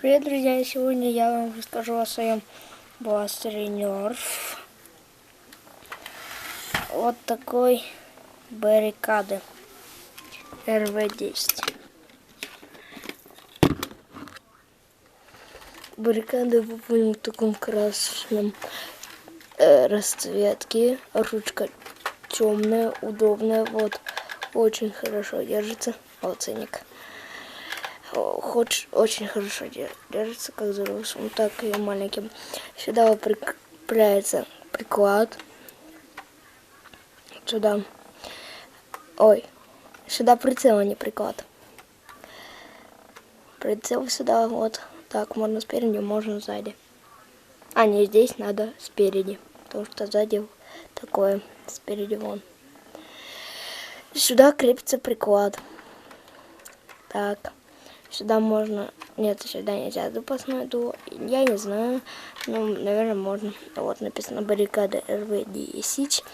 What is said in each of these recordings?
Привет, друзья! Сегодня я вам расскажу о своем бластере Nerf. Вот такой баррикады РВ-10. Баррикады выполнены в таком красном э, расцветке. Ручка темная, удобная. Вот, очень хорошо держится. Вот хоть очень хорошо держится, как взрослым, так и маленьким. Сюда прикрепляется приклад. Сюда. Ой, сюда прицел, а не приклад. Прицел сюда, вот. Так, можно спереди, можно сзади. А, не, здесь надо спереди. Потому что сзади такое, спереди вон. Сюда крепится приклад. Так. Сюда можно... Нет, сюда нельзя запасное дуо. Я не знаю. но наверное, можно. Вот написано баррикада РВ-10.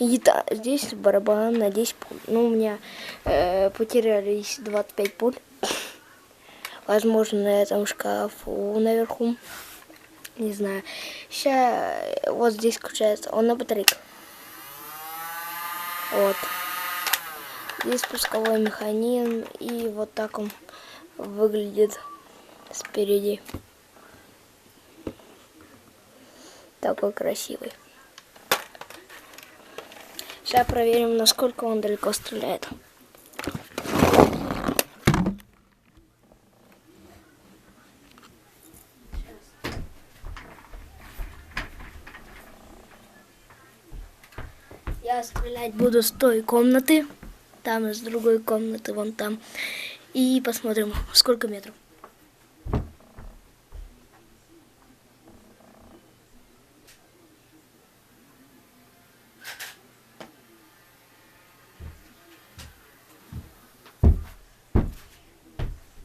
И да, здесь барабан на 10 пуль. Ну, у меня э, потерялись 25 пуль. Возможно, на этом шкафу наверху. Не знаю. Сейчас вот здесь включается. Он на батарейках. Вот. Здесь пусковой механизм. И вот так он выглядит спереди. Такой красивый. Сейчас проверим, насколько он далеко стреляет. Я стрелять буду с той комнаты. Там из другой комнаты, вон там. И посмотрим, сколько метров.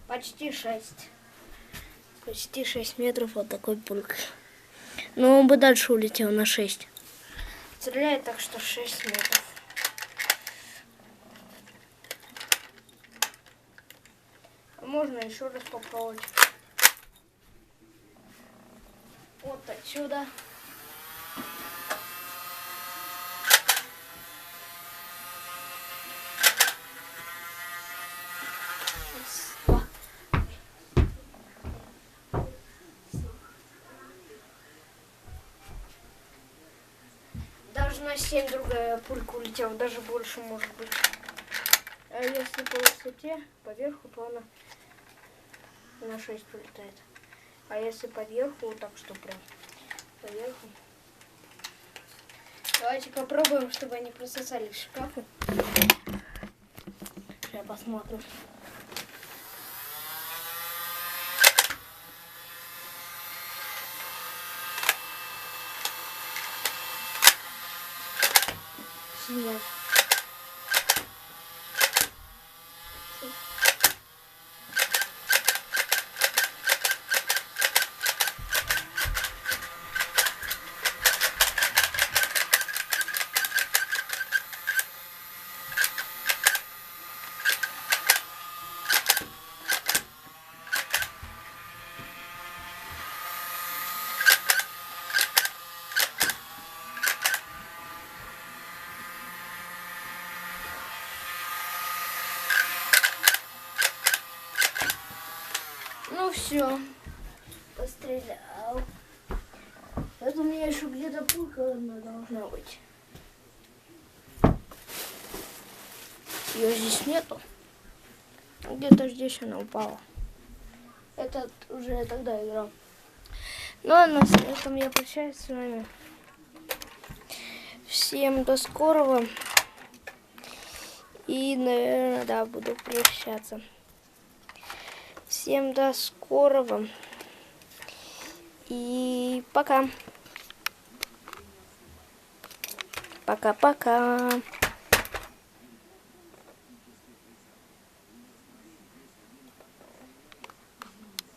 Почти шесть. Почти шесть метров вот такой пульк. Но он бы дальше улетел на шесть. Стреляет так что шесть метров. Можно еще раз попробовать. Вот отсюда. Даже на 7 другая пулька улетела, даже больше может быть. А если по высоте, по верху, то она на 6 прилетает. А если подъехал, так что прям поверху. Давайте попробуем, чтобы они прососались в шкафу. Сейчас посмотрим. Нет. Все, пострелял. Это у меня еще где-то пулька одна должна быть. Ее здесь нету. Где-то здесь она упала. Это уже я тогда играл. Ну а на этом я прощаюсь с вами. Всем до скорого. И, наверное, да, буду прощаться. Всем до скорого. И пока. Пока-пока.